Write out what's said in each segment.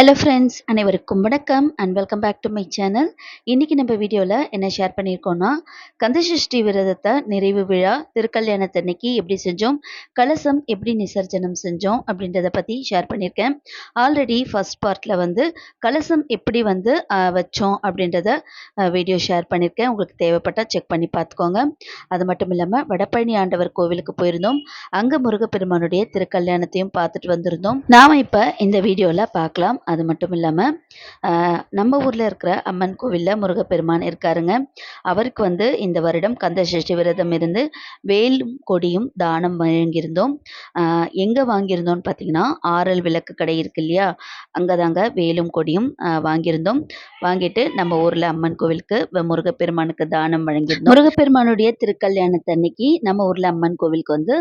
Hello friends அனைவருக்கும் வணக்கம் and welcome back to my channel இன்றைக்கி நம்ம வீடியோவில் என்ன ஷேர் பண்ணியிருக்கோன்னா கந்தசஷ்டி விரதத்தை நிறைவு விழா திருக்கல்யாணத்தன்னைக்கு எப்படி செஞ்சோம் கலசம் எப்படி நிசர்ஜனம் செஞ்சோம் அப்படின்றத பற்றி ஷேர் பண்ணியிருக்கேன் ஆல்ரெடி ஃபஸ்ட் பார்ட்டில் வந்து கலசம் எப்படி வந்து வச்சோம் அப்படின்றத வீடியோ ஷேர் பண்ணியிருக்கேன் உங்களுக்கு தேவைப்பட்டால் செக் பண்ணி பார்த்துக்கோங்க. அது மட்டும் இல்லாமல் வடபழனி ஆண்டவர் கோவிலுக்கு போயிருந்தோம். அங்கே முருகப்பெருமானுடைய திருக்கல்யாணத்தையும் பார்த்துட்டு வந்திருந்தோம். நாம் இப்போ இந்த வீடியோவில் பார்க்கலாம். அது மட்டும் இல்லாமல் நம்ம ஊரில் இருக்கிற அம்மன் கோவிலில் முருகப்பெருமான் இருக்காருங்க. அவருக்கு வந்து இந்த வருடம் கந்த சஷ்டி விரதம் இருந்து வேலும் கொடியும் தானம் வழங்கியிருந்தோம். எங்கே வாங்கியிருந்தோம்னு பார்த்தீங்கன்னா ஆரல் விளக்கு கடை இருக்கு இல்லையா? அங்கே தாங்க வேலும் கொடியும் வாங்கியிருந்தோம். வாங்கிட்டு நம்ம ஊரில் அம்மன் கோவிலுக்கு முருகப்பெருமானுக்கு தானம் வழங்கியிருந்தோம். முருகப்பெருமானுடைய திருக்கல்யாணத்தன்னைக்கு நம்ம ஊரில் அம்மன் கோவிலுக்கு வந்து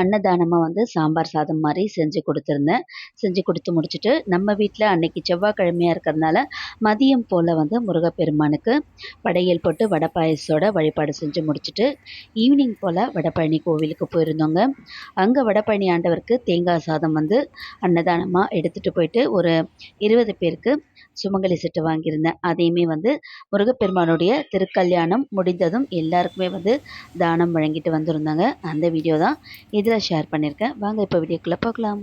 அன்னதானமாக வந்து சாம்பார் சாதம் மாதிரி செஞ்சு கொடுத்துருந்தேன். செஞ்சு கொடுத்து முடிச்சுட்டு நம்ம வீட்டில் அன்னைக்கு செவ்வாய்க்கிழமையாக இருக்கிறதுனால மதியம் போல் வந்து முருகப்பெருமானுக்கு படையல் போட்டு வடை பாயசத்தோட வழிபாடு செஞ்சு முடிச்சுட்டு ஈவினிங் போல் வடபழனி கோவிலுக்கு போயிருந்தோங்க. அங்கே வடபழனி ஆண்டவருக்கு தேங்காய் சாதம் வந்து அன்னதானமாக எடுத்துகிட்டு போயிட்டு ஒரு இருபது பேருக்கு சுமங்கலி செட்டு வாங்கியிருந்தேன். அதையுமே வந்து முருகப்பெருமானுடைய திருக்கல்யாணம் முடிந்ததும் எல்லாருக்குமே வந்து தானம் வழங்கிட்டு வந்திருந்தாங்க. அந்த வீடியோ தான் இதில் ஷேர் பண்ணியிருக்கேன். வாங்க இப்போ வீடியோக்குள்ளே பார்க்கலாம்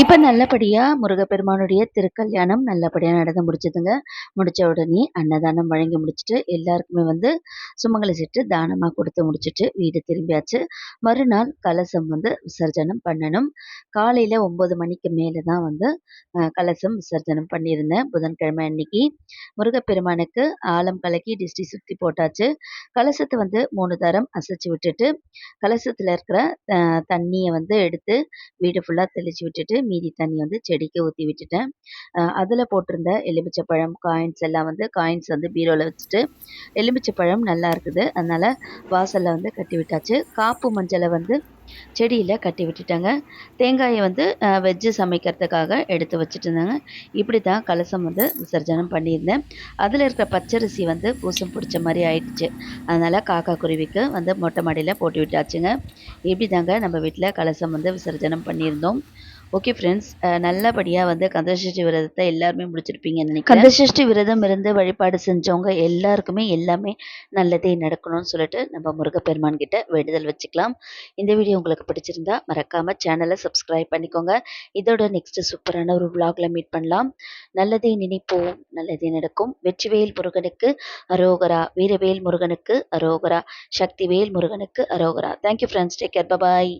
இப்போ நல்லபடியாக முருகப்பெருமானுடைய திருக்கல்யாணம் நல்லபடியாக நடந்து முடிச்சதுங்க. முடிச்ச உடனே அன்னதானம் வழங்கி முடிச்சுட்டு எல்லாருக்குமே வந்து சுமங்கலி செட்டு தானமாக கொடுத்து முடிச்சுட்டு வீடு திரும்பியாச்சு. மறுநாள் கலசம் வந்து விசர்ஜனம் பண்ணணும். காலையில் ஒம்பது மணிக்கு மேலே தான் வந்து கலசம் விசர்ஜனம் பண்ணியிருந்தேன். புதன்கிழமை அன்னைக்கு முருகப்பெருமானுக்கு ஆலம் கலக்கி டிஸ்டி சுற்றி போட்டாச்சு. கலசத்தை வந்து மூணு தரம் அசைச்சு விட்டுட்டு கலசத்தில் இருக்கிற தண்ணியை வந்து எடுத்து வீடு ஃபுல்லாக தெளிச்சு விட்டுட்டு மீதி தண்ணி வந்து செடிக்கு ஊற்றி விட்டுட்டேன். அதில் போட்டிருந்த எலுமிச்சப்பழம் காயின்ஸ் எல்லாம் வந்து காயின்ஸ் வந்து பீரோவில் வச்சுட்டு எலுமிச்சப்பழம் நல்லா இருக்குது. அதனால் வாசலில் வந்து கட்டி விட்டாச்சு. காப்பு மஞ்சளை வந்து செடியில் கட்டி விட்டுட்டேங்க. தேங்காயை வந்து வெஜ்ஜு சமைக்கிறதுக்காக எடுத்து வச்சுட்டு இருந்தாங்க இப்படி தான் கலசம் வந்து விசர்ஜனம் பண்ணியிருந்தேன். அதில் இருக்கிற பச்சரிசி வந்து பூசம் பிடிச்ச மாதிரி ஆயிடுச்சு. அதனால் காக்கா குருவிக்கு வந்து மொட்டை மாடியில் போட்டு விட்டாச்சுங்க. இப்படி தாங்க நம்ம வீட்டில் கலசம் வந்து விசர்ஜனம் பண்ணியிருந்தோம். ஓகே ஃப்ரெண்ட்ஸ் நல்லபடியாக வந்து கந்தசஷ்டி விரதத்தை எல்லாருமே முடிச்சிருப்பீங்க நினைக்கிறேன். கந்தசஷ்டி விரதம் இருந்து வழிபாடு செஞ்சவங்க எல்லாருக்குமே எல்லாமே நல்லதே நடக்கணும்னு சொல்லிட்டு நம்ம முருகப்பெருமான் கிட்ட வேண்டுதல் வச்சுக்கலாம். இந்த வீடியோ உங்களுக்கு பிடிச்சிருந்தா மறக்காம சேனலை சப்ஸ்கிரைப் பண்ணிக்கோங்க. இதோட நெக்ஸ்ட் சூப்பரான ஒரு vlogல மீட் பண்ணலாம். நல்லதே நினைப்போம். நல்லதே நடக்கும். வெற்றிவேல் முருகனுக்கு அரோகரா வீரவேல் முருகனுக்கு அரோகரா சக்திவேல் முருகனுக்கு அரோகரா. Thank you friends take care bye bye